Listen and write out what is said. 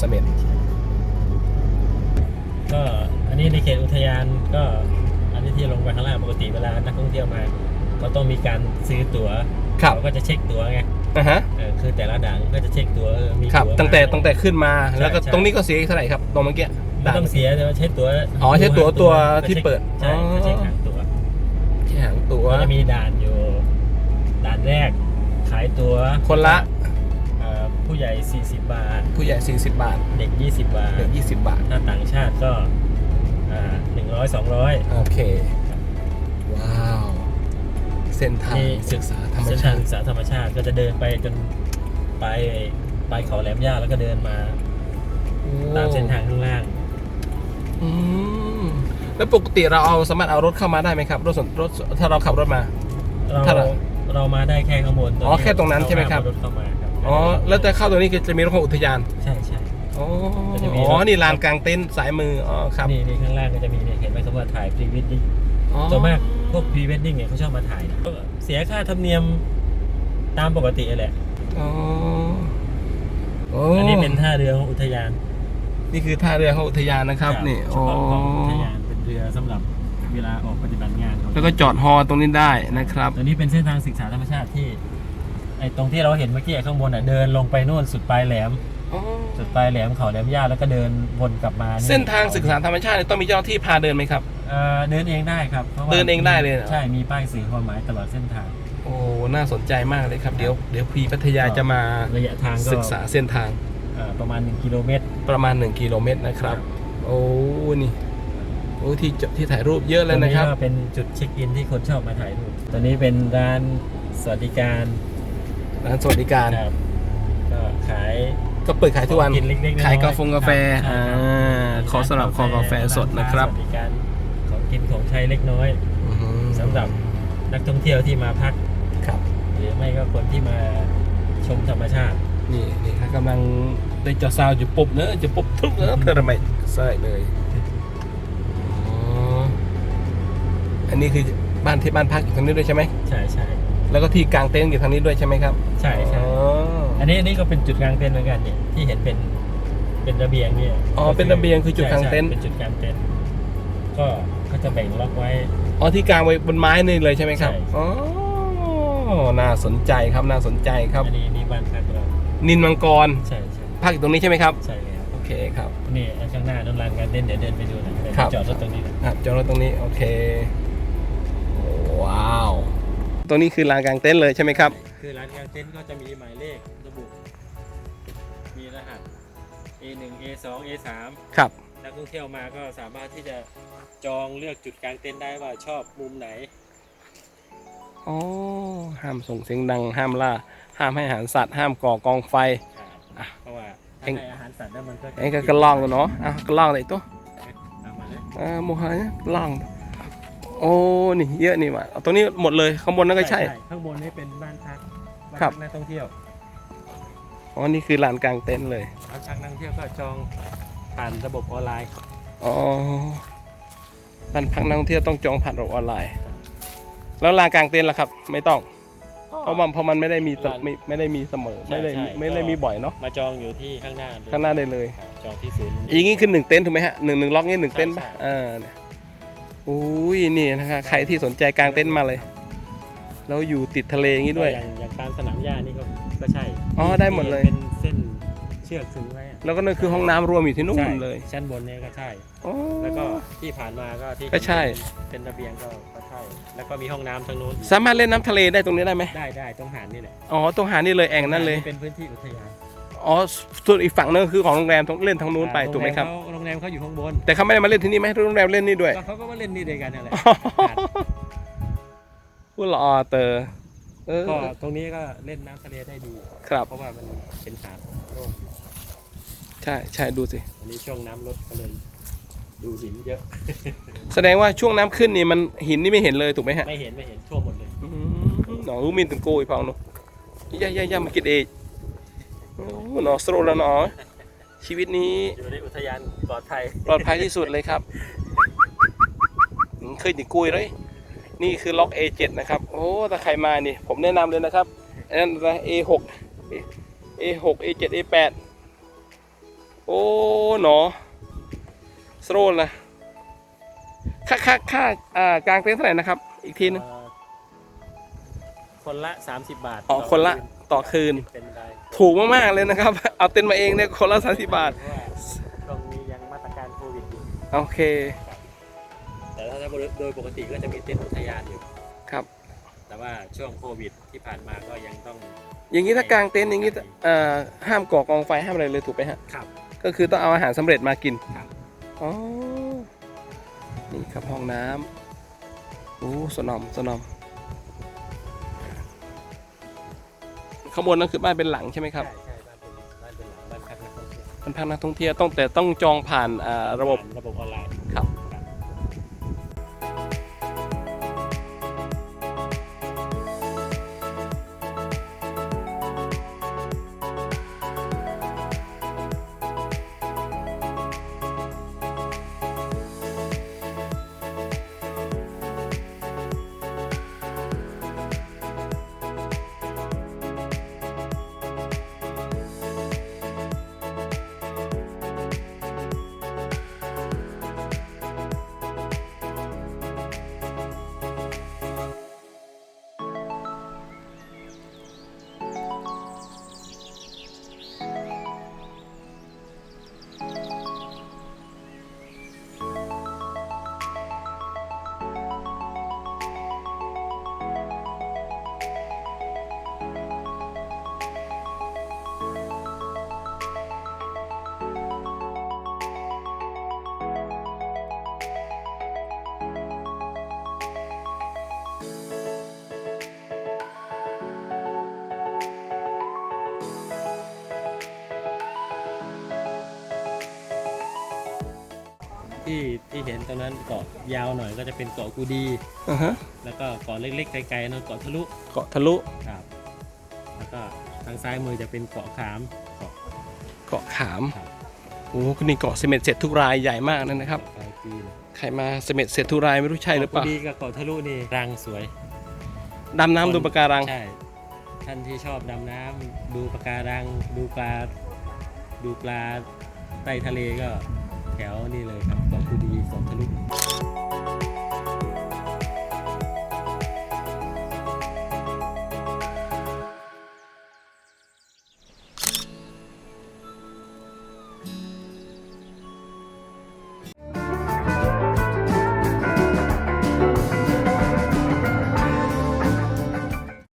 เสม็ดก็อันนี้ในเขตอุทยานก็อันนี้ที่ลงไปข้างล่างปกติเวลานักท่องเที่ยวมา ก็ต้องมีการซื้อตั๋วครับเขาก็จะเช็คตั๋วไงอะฮะเออคือแต่ละด่านก็จะเช็คตั๋วเออมีครับ ตั๋วตั้งแต่มาตั้งแต่ขึ้นมาใช่แล้วก็ใช่ ตรงนี้ก็เสียอีกเท่าไหร่ครับตรงเมื่อกี้ ไม่ต้องเสียแต่ว่าใช้ตั๋วอ๋อใช้ตั๋วตัวที่ก็ช็คเปิดใช่อ๋อ ก็เช็คหางตั๋วที่หางตั๋วก็จะมีด่านอยู่ ด่านแรกขายตั๋วคนละเอ่อ ผู้ใหญ่ 40 บาท ผู้ใหญ่ 40 บาท เด็ก 20 บาท เด็ก 20 บาท ถ้าต่างชาติก็หนึ่งร้อยสองร้อยโอเค ว้าว เส้นทางนี่ศึกษาธรรมเส้นชาทางติศึกษาธรรมชาติก็จะเดินไปจนไปไปเขาแหลมย่าแล้วก็เดินมา ตามเส้นทางข้างล่างอืมแล้วปกติเราเอาสามารถเอารถเข้ามาได้ไหมครับ รถส่วนรถถ้าเราขับรถมา เราถ้าเราเรามาได้แค่ข้างบนอ๋อแค่ตรงนั้นใช่ไหมครับเารถเข้ามาครับ อ๋อ แล้วแต่เข้าตรงนี้ก็จะมีรถของอุทยาน ใช่ใช่ อ๋อ ก็จะมีอ๋อรถนี่ลานกลางเต็นท์สายมือ อ๋อ ครับ นี่นี่ข้างล่างก็จะมีเนี่ยเห็นไหมครับว่าถ่ายพรีเวดดิ้งอ๋อส่วนมากพวกพรีเวดดิ้งเนี่ยเขาชอบมาถ่ายนะเสียค่าธรรมเนียมตามปกติแหละ อ๋อโอ้อันนี้เป็นท่าเรือของอุทยานนี่คือท่าเรือของอุทยานนะครับ นี่ เฉโอ้พาะของอุทยานเป็นเรือสำหรับเวลาออกปฏิบัติงานของแล้วก็จอดฮอตรงนี้ได้นะครับตัวนี้เป็นเส้นทางศึกษาธรรมชาติที่ ไอ้ตรงที่เราเห็นเมื่อกี้ข้างบนอะเดินลงไปนู่นสุดปลายแหลมสุดปลายแหลมเขาแหลมย่าแล้วก็เดินวนกลับมาเส้นทางศึกษาธรรมชาติเนี่ยต้องมีเจ้าหน้าที่พาเดินไหมครับ เอ่อเดินเองได้ครับพราะว่าเดินเองได้เลยเหรอ ใช่มีป้ายสื่อความหมายตลอดเส้นทาง โอ้น่าสนใจมากเลยครับเดี๋ยวเดี๋ยวพีพัทยาจะมาระยะทางก็ศึกษาเส้นทางเอ่อประมาณ 1 กิโลเมตร ประมาณ 1 กิโลเมตรนะครับ โอ้นี่โอ้ที่จที่ถ่ายรูปเยอะเลยนะครับ ตงก็เป็นจุดเช็คอินที่คนชอบมาถ่ายรูปตอนนี้เป็นร้านสวัสดิการ ร้านสวัสดิการครับก็ขาย ก็เปิดขายทุกวันของกินเล็กๆน้อยๆขายกาแฟกาแฟครับอ่าขอสำหรับคอกาแฟสดนะครับ สวัสดิการของกินของใช้เล็กน้อยอื้อหือสำหรับนักท่องเที่ยวที่มาพัก ครับ หรือไม่ก็คนที่มาชมธรรมชาติ นี่นี่ครับกำลังได้เจ้าสาวอยู่ปุ๊บเนอะจะปุ๊บทุกเนอะเธอทำไมใช่เลยอ๋ออันนี้คือบ้านที่บ้านพักอยู่ทางนี้ด้วยใช่ไหม ใช่ใช่แล้วก็ที่กลางเต็นท์อยู่ทางนี้ด้วยใช่ไหมครับ ใช่ใช่อ๋ออันนี้อันนี้ก็เป็นจุดกลางเต็นท์เหมือนกันเนี่ยที่เห็นเป็นเป็นระเบียงเนี่ยอ๋อเป็นระเบียงคือจุดกลางเต็นท์ใช่ใช่เป็นจุดกลางเต็นท์ก็ก็จะแบ่งล็อกไว้อ๋อที่กลางไว้บนไม้นี่เลยใช่ไหมครับใช่อ๋อน่าสนใจครับน่าสนใจครับอันนี้นี่บ้านพักเรานินมังกรใช่ใช่พักอยู่ตรงนี้ใช่ไหมครับใช่เลยครับโอเคครับนี่ข้างหน้าน้ำลานการเต้นเดี๋ยวเดินไปดูหน่อยเดี๋ยวครับจอดรถตรงนี้นะครับจอดรถตรงนี้โอเคว้าวตรงนี้คือลานกลางเต็นท์เลยใช่ไหมครับ คือร้านกลางเต็นท์ก็จะมีหมายเลขระบุ มีรหัส A1 A2 A3 ครับ นักท่องเที่ยวมาก็สามารถที่จะจองเลือกจุดกลางเต็นท์ได้ว่าชอบมุมไหน อ๋อ ห้ามส่งเสียงดัง ห้ามล่า ห้ามให้อาหารสัตว์ ห้ามก่อกองไฟ อะเพราะว่าเอ็ถ้างให้อาหารสัตว์แล้วมันก็จะไอ้ก็กระลองเนาะอะกระลองเลยตัวเอามาเลย อ่าโมหะเนี่ยกระลอง โอ้นี่เยอะนี่ว่ะเอาตรงนี้หมดเลยข้างบนนั่นก็ใช่ ข้างบนนี่เป็นบ้านพักบ้านครับพักนักท่องเที่ยวอ๋อนี่คือลานกลางเต็นท์เลยบ้านพักนักท่องเที่ยวก็จองผ่านระบบออนไลน์ อ๋อบ้านพักนักท่องเที่ยวต้องจองผ่านระบบออนไลน์ แล้วลานกลางเต็นท์ล่ะครับ ไม่ต้องเพราะมันเพราะมันไม่ได้มีเสมไม่ไม่ได้มีเสมอไม่ได้ไม่ได้มีบ่อยเนาะ มาจองอยู่ที่ข้างหน้าเลยข้างหน้าได้เลย ครับจองที่ศูนย์ อย่างงี้คือหนึ่งเต็นท์ถูกไหมฮะหนึ่งหนึ่งล็อกนี่หนึ่งเต็นท์ป่ะใช่ใช่อ่าเนี่ย อุ้ยนี่นะคะใครที่สนใจกางเต็นท์มาเลย แล้วอยู่ติดทะเลอย่างงี้ด้วยอย่างอย่างตามสนามหญ้านี่ก็ก็ใช่อ๋อได้หมดเลยเป็นเส้นเชือกขึงไว้อะแล้วก็นั่นคือห้องน้ำรวมอยู่ที่นู่นใช่เลย ชั้นบนเนี่ยก็ใช่ อ๋อ แล้วก็ที่ผ่านมาก็ที่ก็ใช่ เป็นระเบียงก็ก็ใช่แล้วก็มีห้องน้ำทางนู้นสามารถเล่นน้ำทะเลได้ตรงนี้ได้ไหมได้ได้ตรงหาดนี่แหละอ๋อตรงหาดนี่เลยแอ่งนั่นเลย เป็นพื้นที่อุทยาน อ๋อส่วนอีกฝั่งนึงคือของโรงแรมต้องเล่นทางนู้นไปถูกไหมครับ โรงแรมเขาอยู่ข้างบนแต่เขาไม่ได้มาเล่นที่นี่ไหมโรงแรมเล่นนี่ด้วยก็เขาก็มาเล่นนี่ด้วยกันนั่นแหละพูดละออเตอร์เออก็ตรงนี้ก็เล่นน้ำทะเลได้ดีครับเพราะว่ามันเป็นหาดโล่งใช่ใช่ดูสิอันนี้ช่วงน้ำลดก็เลยดูหินเยอะ แสดงว่าช่วงน้ำขึ้นนี่มันหินนี่ไม่เห็นเลยถูกไหมฮะไม่เห็นไม่เห็นท่วมหมดเลยอืมหนอรู้มินตึงโกยพองเนาะย่าย่าย่ามากินเอง โอ้หนอสโตรแล้วหนอ ชีวิตนี้อยู่ในอุทยานปลอดภัยปลอดภัยที่สุดเลยครับอืมเคยติดกุยเลยนี่คือล็อก A7 นะครับ โอ้ ถ้าใครมานี่ ผมแนะนำเลยนะครับ อันนั้นอะไร A6 A6 A7 A8 โอ้โอ้หนอสโรนนะค่าค่าค่าอ่ากลางเต็นท์เท่าไหร่นะครับ อีกทีนึงเอ่อ คนละ 30 บาทอ๋อต่คนละนต่อคืน เป็นไรถูกมากๆเลยนะครับ เอาเต็นท์มาเองเนี่ยคนละสามสิบบาท เพราะว่าตรงนี้ยังมาตรการโควิดอยู่ โอเคแต่ถ้าโดยปกติก็จะมีเต้นท์อุทยานอยู่ ครับ แต่ว่าช่วงโควิดที่ผ่านมาก็ยังต้องอย่างนี้ถ้ากลางเต็นท์อย่างนี้เอ่อห้ามก่อกองไฟห้ามอะไรเลยถูกไหมฮะ ขับ ก็คือต้องเอาอาหารสำเร็จมากินครับ อ๋อ นี่ครับห้องน้ำโอ้สนอมสนอม ข้างบนนั่นคือบ้านเป็นหลังใช่ไหมครับ ใช่ใช่บ้านเป็นบ้านเป็นหลังบ้านพักนักท่องเที่ยวมันพักนักท่องเที่ยวต้องแต่ต้องจองผ่านอ่าระบบระบบออนไล ที่ที่เห็นตรงนั้นเกาะยาวหน่อยก็จะเป็นเกาะกูดี อ่าฮะแล้วก็เกาะเล็กๆไกลๆนะเกาะทะลุเกาะทะลุครับ แล้วก็ทางซ้ายมือจะเป็นเกาะขามเกาะเกาะขามครับโอ้คุณนี่เกาะเสม็ดเสร็จทุกรายใหญ่มากนั่นนะครับเกาะปลายปีนใครมาเสม็ดเสร็จทุกรายไม่รู้ใช่หรือเปล่าเกาะกูดีกับเกาะทะลุนี่รังสวยดำน้ำดูปะการัง ใช่ท่านที่ชอบดำน้ำดูปะการังดูปลาดูปลาใต้ทะเลก็แถวนี่เลยครับเกคือดีของทะลุ